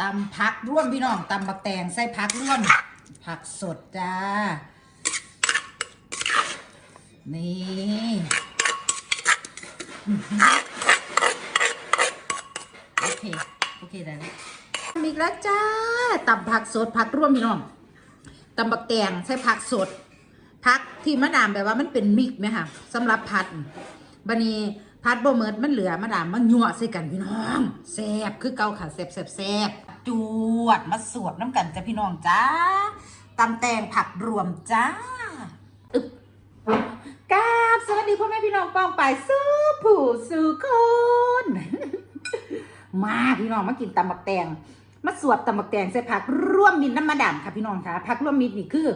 ตำผักร่วมพี่น้องตำบักแตงใส่ผักร่วม ผักสดจ้า นี่โอเค โอเคได้แล้วมีอีกแล้วจ้าตำผักสดผักร่วมพี่น้องตำบักแตงใส่ผักสดผักที่มะนามแบบว่ามันเป็นมิกไหมคะสำหรับผัดบันนี้ ผัดบ่เมิดมันเหลือมะนามมันยั่วใส่กันพี่น้องแซ่บคือเกาค่ะแซ่บแซ่บแซ่บจวดมาสวดน้ำกันจ้ะพี่น้องจ้าตำแตงผักรวมจ้าอึบกาบสวัสดีพ่อแม่พี่น้องป้องไปสู้ผู้สู่คนมาพี่น้องมากินตำบักแตงมาสวดตำบักแตงใส่ผักร่วมมิตรน้ำมะดามค่ะพี่น้องค่ะผักร่วมมิตรนี่คือ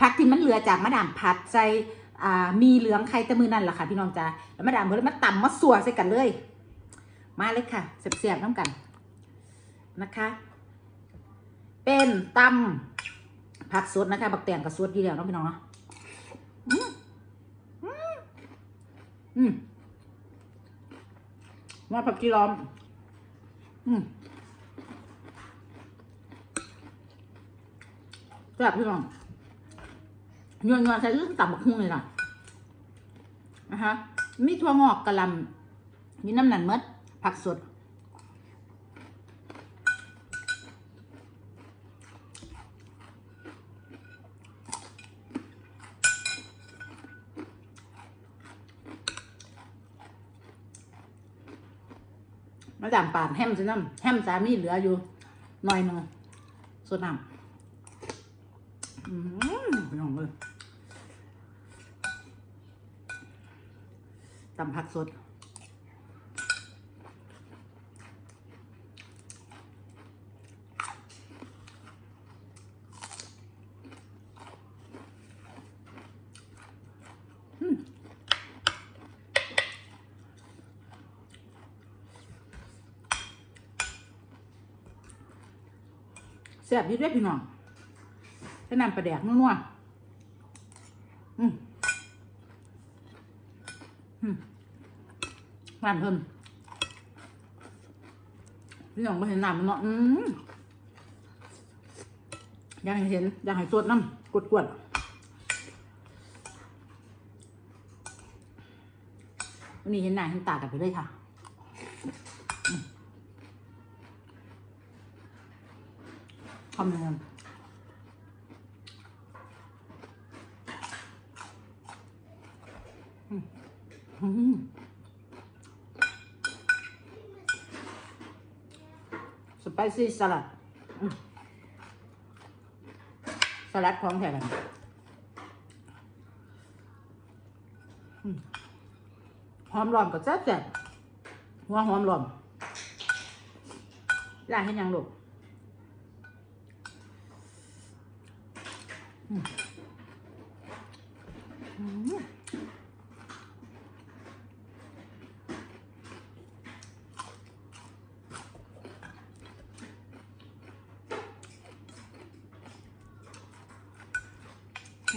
ผักที่มันเหลือจากมะดามผัดใส่ อ่ามีเหลืองไข่ตะมือนั่นแหละค่ะ พี่น้องจ้าแล้วมะดามเพิ่นมาตำมาสัวใส่กันเลย มาเลยค่ะเสียบๆน้ำกันนะคะ เป็นตำผักสดนะคะ บักแตงกับสดดีแล้วน้องพี่น้องเนาะอืมอืมอืมว่าผักชีล้อม อืมแซ่บพี่น้อง ยวนยวนใส่เรื่องต่ำบักหุ่งเลยล่ะนะคะมีถั่วงอกกะลำมีน้ำหนันมดผักสด มาดามปานแฮมซิน้ำแฮมสามีเหลืออยู่หน่อยหนึงสดน้ำอืมพี่น้องเลย ตำผักสด แซ่บยิ่ด้วยพี่น้องใส่น้ำปลาแดกนัวๆอืม น้ำเพิ่มพี่น้องก็เห็นน้ำมันเนาะอืมอยากให้เห็น อยากให้สดน้ำกดกวดวันนี้เห็นหน้าเห็นตากันไปเลยค่ะอืมทำยังไงอืม ส ไปซี่สลัด สลัดพร้อมแค่กันอืมหอมร้อนก็แซ่บแซ่บหัวหอมร้อนล่างให้ยังลูกอืม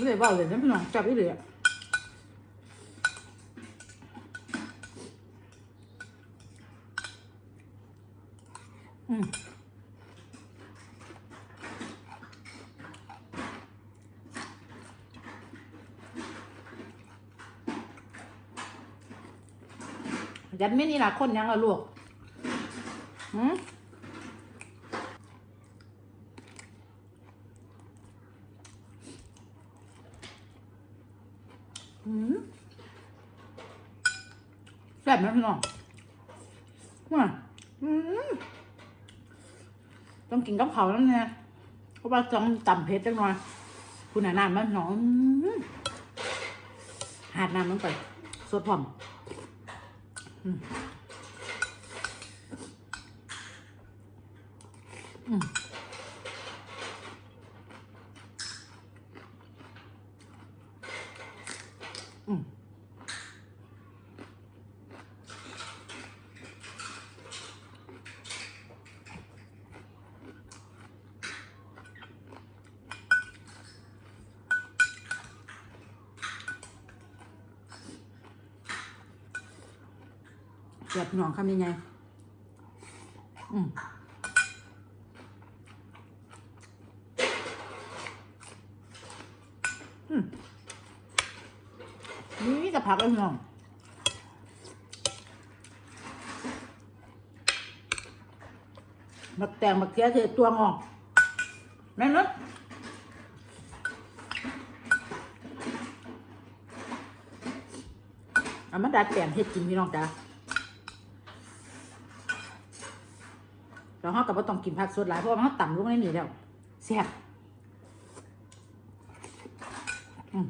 ไม่ได้เบาเลยนะพี่น้องจับอีเลยอะอืมยันไม่นี่ละคนยังเอาลวกอืม แซ่บนะพี่น้องว่าอืมต้องกินกับเขาแล้วเนี่ยเพราะว่าต้องตำเผ็ดจังหน่อย คุณหาน้ำมันหนองหาดน้ำลงไปสดพร้อมอืม เสียบหนองคำยังไงอืมนี่จะพักเองน้องบักแตงบักเสีเสียตัวงอกแม่นรึเอามาดัดแปลงให้กินพี่น้องจ้า แล้วเขากับว่าต้องกินผักสดหลายเพราะว่ามันต่ำลงในนี้แล้วแซ่บอืม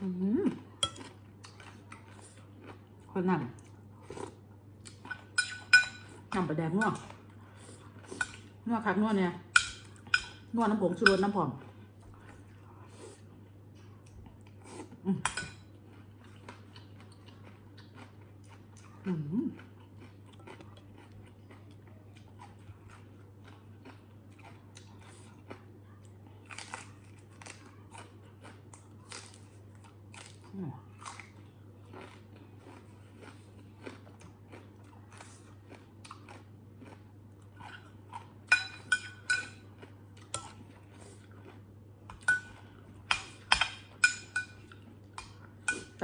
อืมคนนั่งนำไปแดงนัว นวดคักนวดเนี่ยนวดน้ำผงชูรสน้ำผอมอืมอืม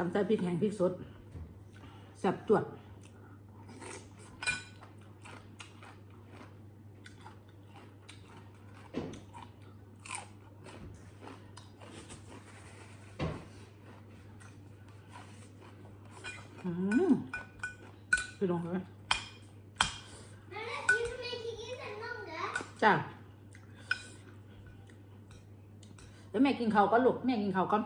ตำใส่พริกแห้งพริกสดสับจวดอืมไปลองเลยจ้าแล้วแม่กินเขาก็หลุกแม่กินเขาก็อน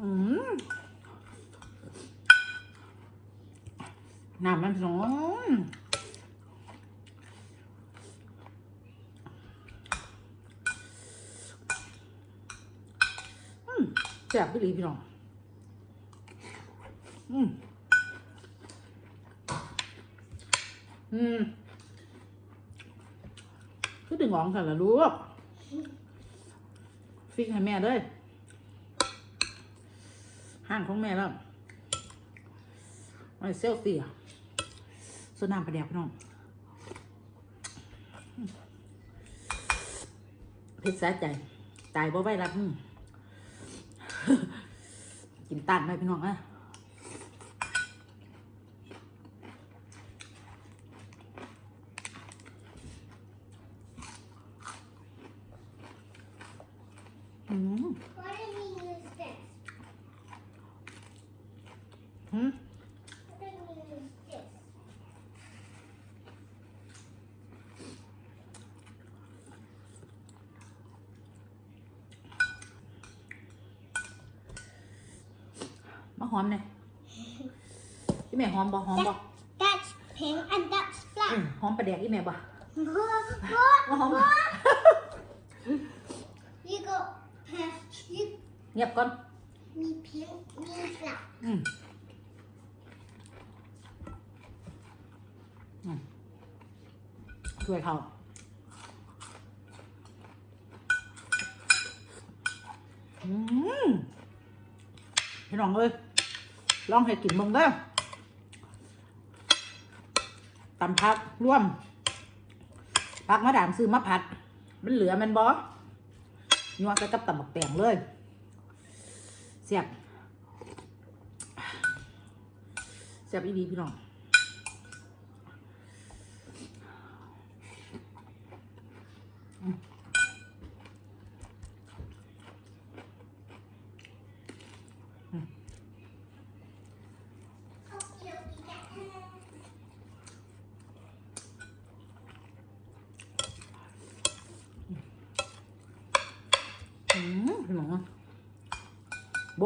อืม น้ำมันร้อนอืมแซ่บพี่ลีพี่น้อง อืม อืมคือดึงออกกันละลูก ฟิกให้แม่เลยห้างของแม่แล้วไอ้เซลฟี่อะ ส่วนน้ำประเดี๋ยวพี่น้องอืมเผ็ดสะใจ ตายบ่ไหวรับอืมกินตันไปพี่น้องอะอืม Why มาหอมเลยพี่แม่หอมบ่หอมบ่ That's pink and that's อืม black. หอมประแดกอีแม่บ่ What? มาหอม You got pink. You เงียบก่อน me pink, me black. อืมอืมช่วยเขาอืมพี่น้องเอ้ย ลองให้กินมึงเด้อตำพักร่วมพักมะดามซื้อมาผัด มันเหลือแมันบอยัวใส่กับตำบักแตงเลยเสียบแซ่บอีดีพี่น้องอืม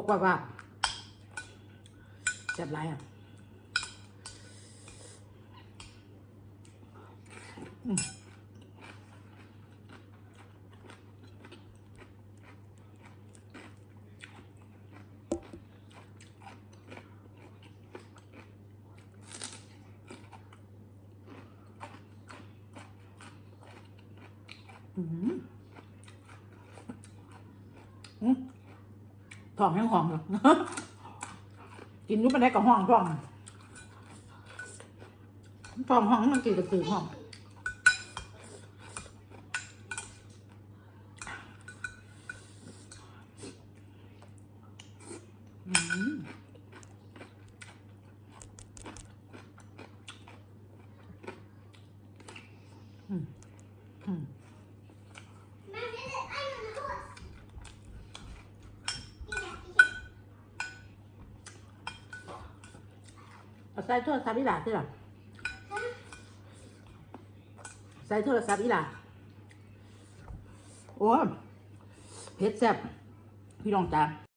một quả vào chặt lại à uhm. Mm-hmm. Mm-hmm. ไรอะอืมอื้อหืออื้องหอมอกกินยุบไปได้กับห้องท้องท้องห้องมันกินกระตือห้องอืมอืมอืม Man, is it? I'm on the horse. Yeah, yeah. เอา ใส่โทรศัพท์อีหล่าใช่หรอใส่โทรศัพท์อีหล่าโอ้เผ็ดแซ่บพี่น้องจ้า